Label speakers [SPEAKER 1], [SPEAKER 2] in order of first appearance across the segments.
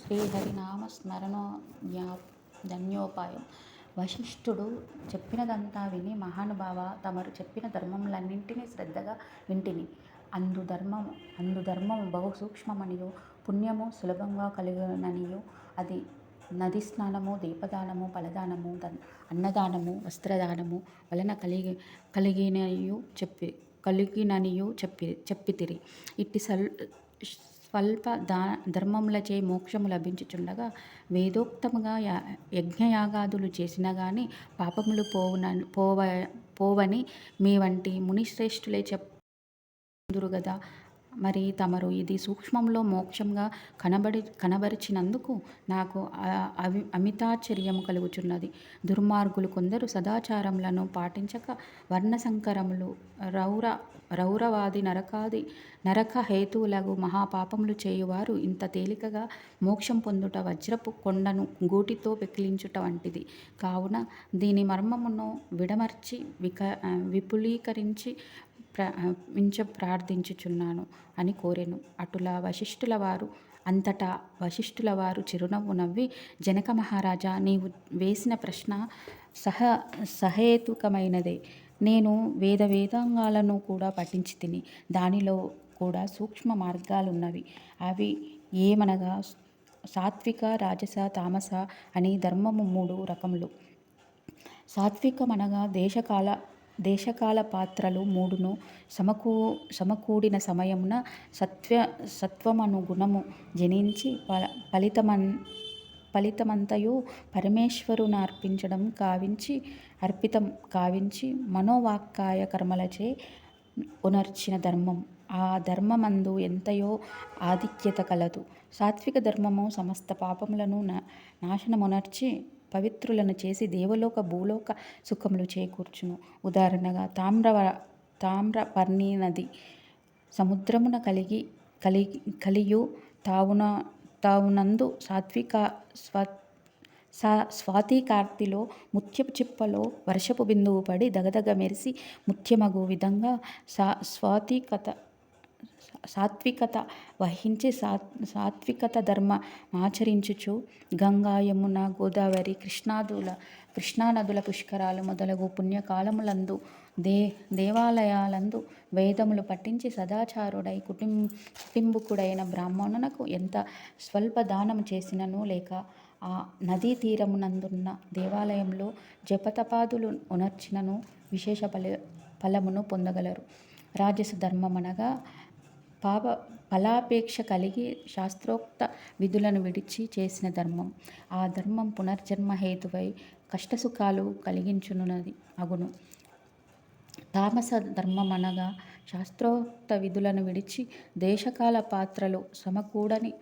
[SPEAKER 1] శ్రీహరినామ స్మరణో జ్ఞా ధన్యోపాయం వశిష్ఠుడు చెప్పినదంతా విని మహానుభావ తమరు చెప్పిన ధర్మములన్నింటినీ శ్రద్ధగా వింటిని. అందు ధర్మం అందు ధర్మం బహు సూక్ష్మమనియు పుణ్యము సులభంగా కలుగుననియు అది నది స్నానము దీపదానము ఫలదానము అన్నదానము వస్త్రదానము వలన కలిగి కలిగినయు చెప్పి కలిగిననియు చెప్పి చెప్పితిరి. ఇట్టి సల్ స్వల్ప దా ధర్మములచే మోక్షము లభించుచుండగా వేదోక్తముగా యా యజ్ఞయాగాదులు చేసినా గాని పాపములు పోవున పోవ పోవని మీ వంటి మునిశ్రేష్ఠులే చెప్పుదురు గదా మరి తమరు ఇది సూక్ష్మంలో మోక్షంగా కనబడి కనబరిచినందుకు నాకు అవి అమితాశ్చర్యము కలుగుచున్నది. దుర్మార్గులు కొందరు సదాచారములను పాటించక వర్ణసంకరములు రౌర రౌరవాది నరకాది నరక హేతువులకు మహాపాపములు చేయువారు ఇంత తేలికగా మోక్షం పొందుట వజ్రపు కొండను గూటితో పెకిలించుట వంటిది. కావున దీని మర్మమును విడమర్చి విక విపులీకరించి ప్ర ప్రార్థించుచున్నాను అని కోరెను. అటులా వశిష్ఠుల వారు అంతటా వశిష్ఠుల వారు చిరునవ్వు నవ్వి జనక మహారాజా నీవు వేసిన ప్రశ్న సహ సహేతుకమైనదే. నేను వేద వేదాంగాలను కూడా పఠించి తిని దానిలో కూడా సూక్ష్మ మార్గాలున్నవి. అవి ఏమనగా సాత్విక రాజస తామస అని ధర్మము మూడు రకములు. సాత్వికమనగా దేశకాల దేశకాల పాత్రలు మూడును సమకూ సమకూడిన సమయమున సత్వ సత్వమను గుణము జనించి ఫల ఫలితమన్ ఫలితమంతయు పరమేశ్వరునర్పించడం కావించి అర్పితం కావించి మనోవాక్కాయ కర్మలచే ఉనర్చిన ధర్మం. ఆ ధర్మమందు ఎంతయో ఆధిక్యత కలదు. సాత్విక ధర్మము సమస్త పాపములను నాశనమునర్చి పవిత్రులను చేసి దేవలోక భూలోక సుఖములు చేకూర్చును. ఉదాహరణగా తామ్రవ తామ్రపర్ణి నది సముద్రమున కలిగి కలిగి కలియు తావున తావునందు సాత్విక స్వ సా స్వాతి కార్తిలో ముత్యపు చిప్పలో వర్షపు బిందువు పడి దగదగ మెరిసి ముత్యమగు విధంగా సా స్వాతికత సాత్వికత వహించి సాత్ సాత్వికత ధర్మ ఆచరించుచు గంగా యమున గోదావరి కృష్ణాదుల కృష్ణానదుల పుష్కరాలు మొదలగు పుణ్యకాలములందు దే దేవాలయాలందు వేదములు పఠించి సదాచారుడై కుటుం కుటుంబకుడైన బ్రాహ్మణునకు ఎంత స్వల్ప దానం చేసినను లేక ఆ నదీ తీరమునందున్న దేవాలయంలో జపతపాదులు ఉనర్చినను విశేష ఫల ఫలమును పొందగలరు. రాజస ధర్మమనగా పాప ఫలాపేక్ష కలిగి శాస్త్రోక్త విధులను విడిచి చేసిన ధర్మం. ఆ ధర్మం పునర్జన్మ హేతువై కష్టసుఖాలు కలిగించునున్నది అగును. తామస ధర్మం అనగా శాస్త్రోక్త విధులను విడిచి దేశకాల పాత్రలు సమకూడని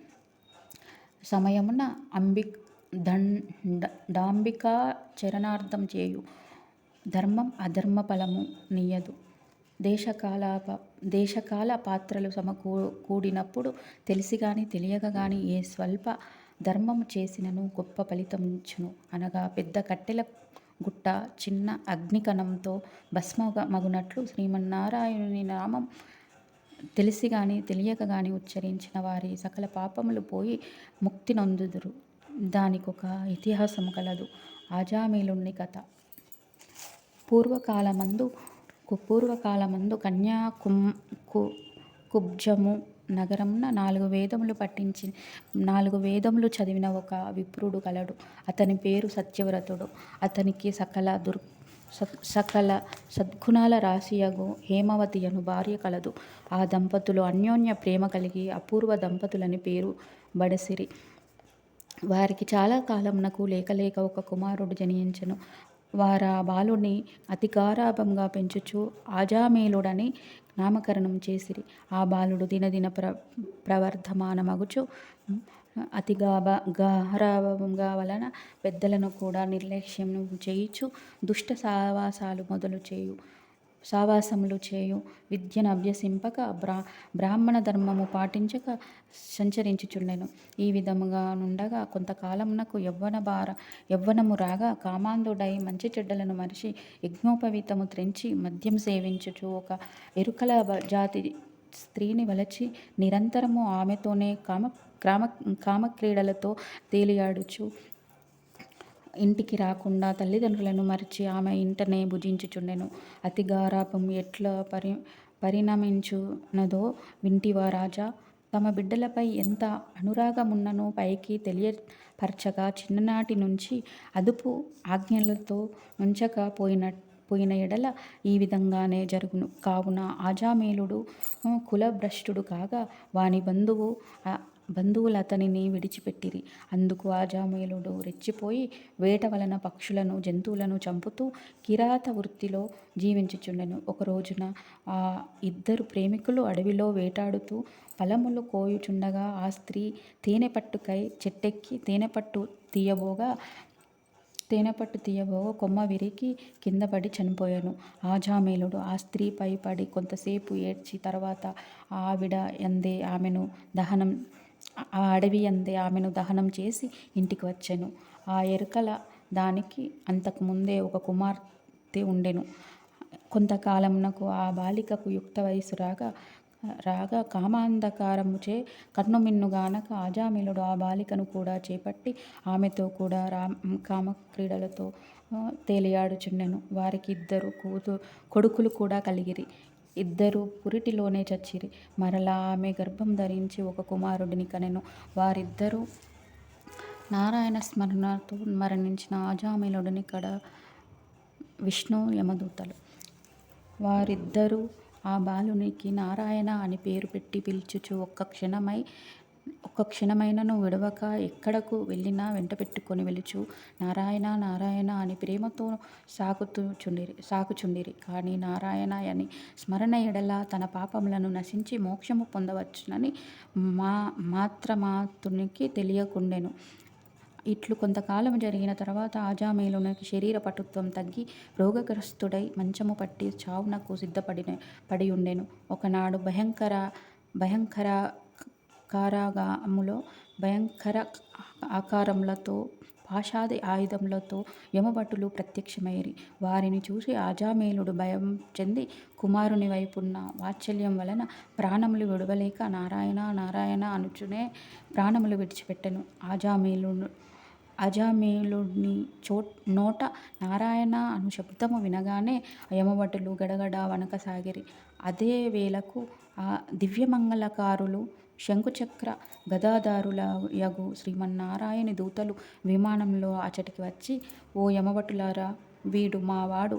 [SPEAKER 1] సమయమున అంబి దండ డాంబికా చరణార్థం చేయు. ధర్మం అధర్మ ఫలము నీయదు. దేశకాల దేశకాల పాత్రలు సమకూ కూడినప్పుడు తెలిసి కానీ తెలియక కానీ ఏ స్వల్ప ధర్మము చేసినను గొప్ప ఫలితంచును అనగా పెద్ద కట్టెల గుట్ట చిన్న అగ్నికణంతో భస్మ మగునట్లు శ్రీమన్నారాయణుని నామం తెలిసి కానీ తెలియక కానీ ఉచ్చరించిన వారి సకల పాపములు పోయి ముక్తి నొందుదురు. దానికొక ఇతిహాసము కలదు. ఆజామీలుని కథ. పూర్వకాలమందు పూర్వకాలమందు కన్యాకుం కు కుబ్జము నగరమున నాలుగు వేదములు పఠించి నాలుగు వేదములు చదివిన ఒక విప్రుడు కలడు. అతని పేరు సత్యవ్రతుడు. అతనికి సకల దుర్ సకల సద్గుణాల రాశియగు హేమవతి అను భార్య కలదు. ఆ దంపతులు అన్యోన్య ప్రేమ కలిగి అపూర్వ దంపతులని పేరు బడసిరి. వారికి చాలా కాలమునకు లేకలేక ఒక కుమారుడు జనించను. వారా బాలుని అతి గారాభంగా పెంచుచు ఆజామేలుడని నామకరణం చేసిరి. ఆ బాలుడు దినదిన ప్ర ప్రవర్ధమానమగుచు అతి గాబ గారాభంగా వలన పెద్దలను కూడా నిర్లక్ష్యం చేయుచు దుష్ట సావాసాలు మొదలు చేయు సావాసములు చేయు విద్యను అభ్యసింపక బ్రా బ్రాహ్మణ ధర్మము పాటించక సంచరించుచుండెను. ఈ విధముగా నుండగా కొంతకాలమునకు యవ్వన భార యవ్వనము రాగా కామాంధుడై మంచి చెడ్డలను మరిచి యజ్ఞోపవీతము త్రెంచి మద్యం సేవించుచు ఒక ఎరుకల జాతి స్త్రీని వలచి నిరంతరము ఆమెతోనే కామ క్రామ కామక్రీడలతో తేలియాడుచు ఇంటికి రాకుండా తల్లిదండ్రులను మరిచి ఆమె ఇంటనే భుజించుచుండెను. అతి గారాపం ఎట్లా పరి పరిణమించునదో వింటివా రాజా. తమ బిడ్డలపై ఎంత అనురాగమున్ననో పైకి తెలియపరచగా చిన్ననాటి నుంచి అదుపు ఆజ్ఞలతో నుంచక పోయిన పోయిన ఎడల ఈ విధంగానే జరుగును. కావున ఆజామేలుడు కులభ్రష్టుడు కాగా వాని బంధువు బంధువులు అతనిని విడిచిపెట్టిరి. అందుకు ఆజామేలుడు రెచ్చిపోయి వేట వలన పక్షులను జంతువులను చంపుతూ కిరాత వృత్తిలో జీవించుచుండెను. ఒక రోజున ఆ ఇద్దరు ప్రేమికులు అడవిలో వేటాడుతూ ఫలములు కోయుచుండగా ఆ స్త్రీ తేనెపట్టుకై చెట్టెక్కి తేనెపట్టు తీయబోగా తేనెపట్టు తీయబోగా కొమ్మ విరికి కింద పడి చనిపోయాను. ఆజామేలుడు ఆ స్త్రీపై పడి కొంతసేపు ఏడ్చి తర్వాత ఆవిడ ఎందే ఆమెను దహనం ఆ అడవి అందే ఆమెను దహనం చేసి ఇంటికి వచ్చాను. ఆ ఎరుకల దానికి అంతకుముందే ఒక కుమార్తె ఉండెను. కొంతకాలమునకు ఆ బాలికకు యుక్త వయసు రాగా రాగా కామాంధకారముచే కన్నుమిన్నుగానక అజామిలుడు ఆ బాలికను కూడా చేపట్టి ఆమెతో కూడా రా కామక్రీడలతో తేలియాడుచుండెను. వారికి ఇద్దరు కూతు కొడుకులు కూడా కలిగిరి. ఇద్దరు పురిటిలోనే చచ్చిరి. మరలా ఆమె గర్భం ధరించి ఒక కుమారుడిని కనెను. వారిద్దరూ నారాయణ స్మరణతో మరణించిన ఆజామిలుడిని కడ విష్ణు యమదూతలు. వారిద్దరూ ఆ బాలునికి నారాయణ అని పేరు పెట్టి పిలుచుచు ఒక్క క్షణమై ఒక్క క్షణమైనను విడవక ఎక్కడకు వెళ్ళినా వెంట పెట్టుకొని వెలుచు నారాయణ నారాయణ అని ప్రేమతో సాకుతుచుండిరి సాకుచుండిరి కానీ నారాయణ అని స్మరణ ఎడల తన పాపములను నశించి మోక్షము పొందవచ్చునని మా మాత్రమాతునికి తెలియకుండెను. ఇట్లు కొంతకాలం జరిగిన తర్వాత ఆజామేలునకి శరీర పటుత్వం తగ్గి రోగగ్రస్తుడై మంచము పట్టి చావునకు సిద్ధపడిన పడి ఉండెను ఒకనాడు భయంకర భయంకర కారాగాములో భయంకర ఆకారములతో పాషాది ఆయుధములతో యమభటులు ప్రత్యక్షమైరి వారిని చూసి ఆజామేలుడు భయం చెంది కుమారుని వైపున్న వాత్సల్యం వలన ప్రాణములు విడవలేక నారాయణ నారాయణ అనుచునే ప్రాణములు విడిచిపెట్టెను. ఆజామేలుడు అజామేలుని చో నోట నారాయణ అను శబ్దము వినగానే యమభటులు గడగడ వనకసాగిరి అదే వేళకు ఆ దివ్యమంగళకారులు శంకుచక్ర గదాధారుల యగు శ్రీమన్నారాయణ దూతలు విమానంలో అచటికి వచ్చి ఓ యమభటులారా వీడు మావాడు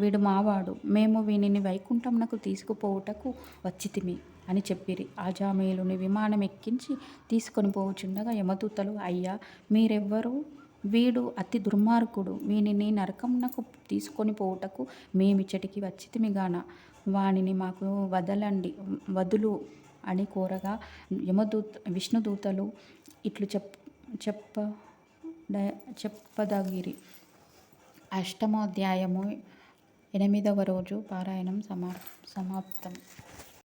[SPEAKER 1] వీడు మావాడు మేము వీనిని వైకుంఠమునకు తీసుకుపోవుటకు వచ్చితిమి అని చెప్పిరి. ఆజామేలుని విమానం ఎక్కించి తీసుకొని పోవుచుండగా యమదూతలు అయ్యా మీరెవ్వరు? వీడు అతి దుర్మార్గుడు వీనిని నరకమునకు తీసుకొని పోవుటకు మేమిచ్చటికి వచ్చితిమి గాన. వానిని మాకు వదలండి వదులు అని కోరగా యమదూత విష్ణుదూతలు ఇట్లు చెప్ చెప్ప చెప్పదగిరి. అష్టమోధ్యాయము ఎనిమిదవ రోజు పారాయణం సమా సమాప్తం.